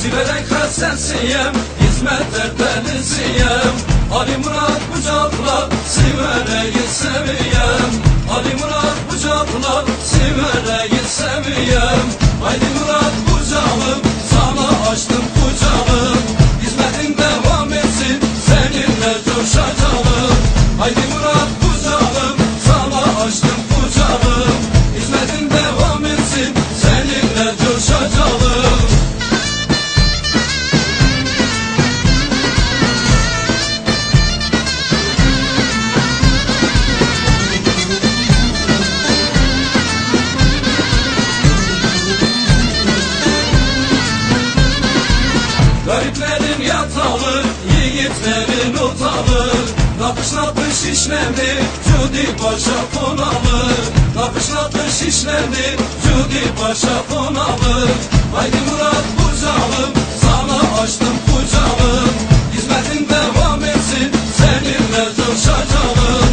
Siverek sensiyem Hizmetler delisiyem Ali Murat kucakla Sivereyi seviyem. Ali Murat kucakla Sivereyi seviyem. Haydi Murat Gariplerin yatağı, yiğitlerin utağı. Napış napış işlendi, Cudi Paşa konalı Napış napış işlendi, Cudi Paşa konalı Haydi Murat kucağım, sana açtım kucağım. Hizmetin devam etsin, seninle coşacağım